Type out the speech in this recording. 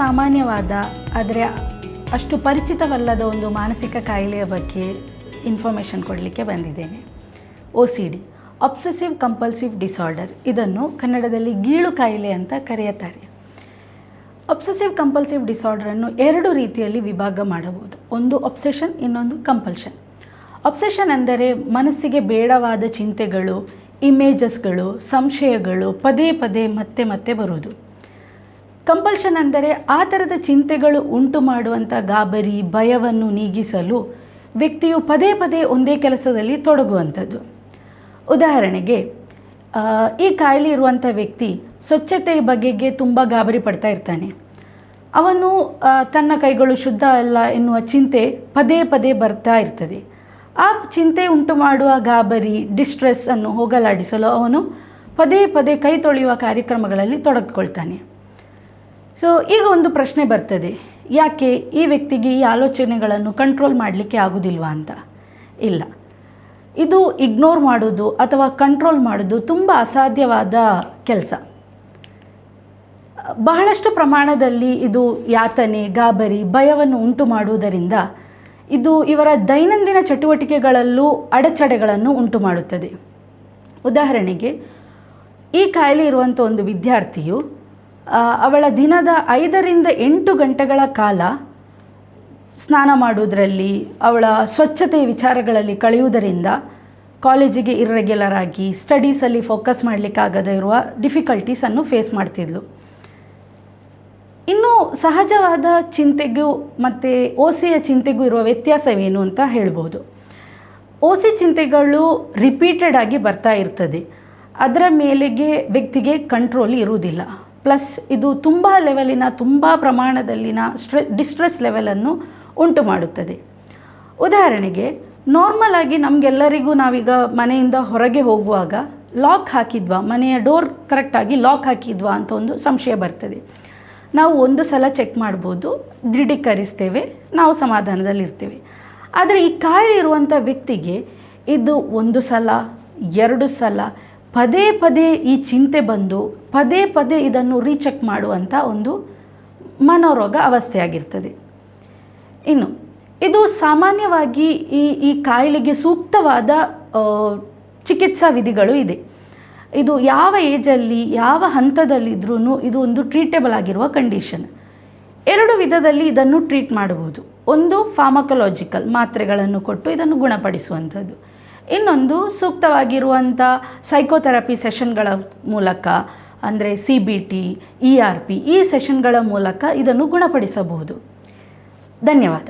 ಸಾಮಾನ್ಯವಾದ, ಆದರೆ ಅಷ್ಟು ಪರಿಚಿತವಲ್ಲದ ಒಂದು ಮಾನಸಿಕ ಕಾಯಿಲೆಯ ಬಗ್ಗೆ ಇನ್ಫಾರ್ಮೇಷನ್ ಕೊಡಲಿಕ್ಕೆ ಬಂದಿದ್ದೇನೆ. O C D obsessive compulsive disorder ಇದನ್ನು ಕನ್ನಡದಲ್ಲಿ ಗೀಳು ಕಾಯಿಲೆ ಅಂತ ಕರೆಯುತ್ತಾರೆ. ಅಬ್ಸೆಸಿವ್ ಕಂಪಲ್ಸಿವ್ ಡಿಸಾರ್ಡರನ್ನು ಎರಡು ರೀತಿಯಲ್ಲಿ ವಿಭಾಗ ಮಾಡಬಹುದು. ಒಂದು ಒಬ್ಸೆಷನ್ ಇನ್ನೊಂದು ಕಂಪಲ್ಷನ್ ಒಬ್ಸೆಷನ್ ಅಂದರೆ ಮನಸ್ಸಿಗೆ ಬೇಡವಾದ ಚಿಂತೆಗಳು ಇಮೇಜಸ್ಗಳು ಸಂಶಯಗಳು ಪದೇ ಪದೇ ಮತ್ತೆ ಮತ್ತೆ ಬರುವುದು. ಕಂಪಲ್ಷನ್ ಅಂದರೆ ಆ ಥರದ ಚಿಂತೆಗಳು ಉಂಟು ಮಾಡುವಂಥ ಗಾಬರಿ, ಭಯವನ್ನು ನೀಗಿಸಲು ವ್ಯಕ್ತಿಯು ಪದೇ ಪದೇ ಒಂದೇ ಕೆಲಸದಲ್ಲಿ ತೊಡಗುವಂಥದ್ದು. ಉದಾಹರಣೆಗೆ ಈ ಕಾಯಿಲೆ ಇರುವಂಥ ವ್ಯಕ್ತಿ ಸ್ವಚ್ಛತೆ ಬಗೆಗೆ ತುಂಬ ಗಾಬರಿ ಪಡ್ತಾ ಇರ್ತಾನೆ. ಅವನು ತನ್ನ ಕೈಗಳು ಶುದ್ಧ ಅಲ್ಲ ಎನ್ನುವ ಚಿಂತೆ ಪದೇ ಪದೇ ಬರ್ತಾ ಇರ್ತದೆ. ಆ ಚಿಂತೆ ಉಂಟು ಮಾಡುವ ಗಾಬರಿ ಡಿಸ್ಟ್ರೆಸ್ ಅನ್ನು ಹೋಗಲಾಡಿಸಲು ಅವನು ಪದೇ ಪದೇ ಕೈ ತೊಳೆಯುವ ಕಾರ್ಯಕ್ರಮಗಳಲ್ಲಿ ತೊಡಗಿಕೊಳ್ತಾನೆ. ಸೊ ಈಗ ಒಂದು ಪ್ರಶ್ನೆ ಬರ್ತದೆ. ಯಾಕೆ ಈ ವ್ಯಕ್ತಿಗೆ ಈ ಆಲೋಚನೆಗಳನ್ನು ಕಂಟ್ರೋಲ್ ಮಾಡಲಿಕ್ಕೆ ಆಗೋದಿಲ್ವಾ ಅಂತ? ಇಲ್ಲ. ಇದು ಇಗ್ನೋರ್ ಮಾಡೋದು ಅಥವಾ ಕಂಟ್ರೋಲ್ ಮಾಡೋದು ತುಂಬ ಅಸಾಧ್ಯವಾದ ಕೆಲಸ. ಬಹಳಷ್ಟು ಪ್ರಮಾಣದಲ್ಲಿ ಇದು ಯಾತನೆ, ಗಾಬರಿ, ಭಯವನ್ನು ಉಂಟು ಮಾಡುವುದರಿಂದ ಇದು ಇವರ ದೈನಂದಿನ ಚಟುವಟಿಕೆಗಳಲ್ಲೂ ಅಡಚಣೆಗಳನ್ನು ಉಂಟು ಮಾಡುತ್ತದೆ. ಉದಾಹರಣೆಗೆ, ಈ ಕಾಯಿಲೆ ಇರುವಂಥ ಒಂದು ವಿದ್ಯಾರ್ಥಿಯು ಅವಳ ದಿನದ ಐದರಿಂದ ಎಂಟು ಗಂಟೆಗಳ ಕಾಲ ಸ್ನಾನ ಮಾಡುವುದರಲ್ಲಿ ಅವಳ ಸ್ವಚ್ಛತೆ ವಿಚಾರಗಳಲ್ಲಿ ಕಳೆಯುವುದರಿಂದ ಕಾಲೇಜಿಗೆ ಇರ್ರೆಗ್ಯುಲರ್ ಆಗಿ ಸ್ಟಡೀಸಲ್ಲಿ ಫೋಕಸ್ ಮಾಡಲಿಕ್ಕಾಗದೇ ಇರುವ ಡಿಫಿಕಲ್ಟೀಸನ್ನು ಫೇಸ್ ಮಾಡ್ತಿದ್ಲು. ಇನ್ನು ಸಹಜವಾದ ಚಿಂತೆಗೂ ಮತ್ತು ಓಸಿಯ ಚಿಂತೆಗೂ ಇರುವ ವ್ಯತ್ಯಾಸವೇನು ಅಂತ ಹೇಳ್ಬೋದು. ಓಸಿ ಚಿಂತೆಗಳು ರಿಪೀಟೆಡ್ ಆಗಿ ಬರ್ತಾ ಇರ್ತದೆ. ಅದರ ಮೇಲೆಗೆ ವ್ಯಕ್ತಿಗೆ ಕಂಟ್ರೋಲ್ ಇರುವುದಿಲ್ಲ. ಪ್ಲಸ್ ಇದು ತುಂಬ ಲೆವೆಲಿನ, ತುಂಬ ಪ್ರಮಾಣದಲ್ಲಿನ ಸ್ಟ್ರೆ, ಡಿಸ್ಟ್ರೆಸ್ ಲೆವೆಲನ್ನು ಉಂಟು ಮಾಡುತ್ತದೆ. ಉದಾಹರಣೆಗೆ ನಾರ್ಮಲ್ ಆಗಿ ನಮಗೆಲ್ಲರಿಗೂ ನಾವೀಗ ಮನೆಯಿಂದ ಹೊರಗೆ ಹೋಗುವಾಗ ಲಾಕ್ ಹಾಕಿದ್ವಾ, ಮನೆಯ ಡೋರ್ ಕರೆಕ್ಟಾಗಿ ಲಾಕ್ ಹಾಕಿದ್ವಾ ಅಂತ ಒಂದು ಸಂಶಯ ಬರ್ತದೆ. ನಾವು ಒಂದು ಸಲ ಚೆಕ್ ಮಾಡ್ಬೋದು, ದೃಢೀಕರಿಸ್ತೇವೆ, ನಾವು ಸಮಾಧಾನದಲ್ಲಿರ್ತೇವೆ. ಆದರೆ ಈ ಕಾಯಿಲೆ ಇರುವಂಥ ವ್ಯಕ್ತಿಗೆ ಇದು ಒಂದು ಸಲ, ಎರಡು ಸಲ ಪದೇ ಪದೇ ಈ ಚಿಂತೆ ಬಂದು, ಪದೇ ಪದೇ ಇದನ್ನು ರೀಚೆಕ್ ಮಾಡುವಂಥ ಒಂದು ಮನೋರೋಗ ಅವಸ್ಥೆಯಾಗಿರ್ತದೆ. ಇನ್ನು, ಇದು ಸಾಮಾನ್ಯವಾಗಿ ಈ ಈ ಕಾಯಿಲೆಗೆ ಸೂಕ್ತವಾದ ಚಿಕಿತ್ಸಾ ವಿಧಿಗಳು ಇದೆ. ಇದು ಯಾವ ಏಜಲ್ಲಿ, ಯಾವ ಹಂತದಲ್ಲಿದ್ರೂ ಇದು ಒಂದು ಟ್ರೀಟೇಬಲ್ ಆಗಿರುವ ಕಂಡೀಷನ್. ಎರಡು ವಿಧದಲ್ಲಿ ಇದನ್ನು ಟ್ರೀಟ್ ಮಾಡಬಹುದು. ಒಂದು ಫಾರ್ಮಕಲಾಜಿಕಲ್ ಮಾತ್ರೆಗಳನ್ನು ಕೊಟ್ಟು ಇದನ್ನು ಗುಣಪಡಿಸುವಂಥದ್ದು. ಇನ್ನೊಂದು ಸೂಕ್ತವಾಗಿರುವಂಥ ಸೈಕೋಥೆರಪಿ ಸೆಷನ್ಗಳ ಮೂಲಕ, ಅಂದರೆ C B T E R P ಈ ಸೆಷನ್ಗಳ ಮೂಲಕ ಇದನ್ನು ಗುಣಪಡಿಸಬಹುದು. ಧನ್ಯವಾದ.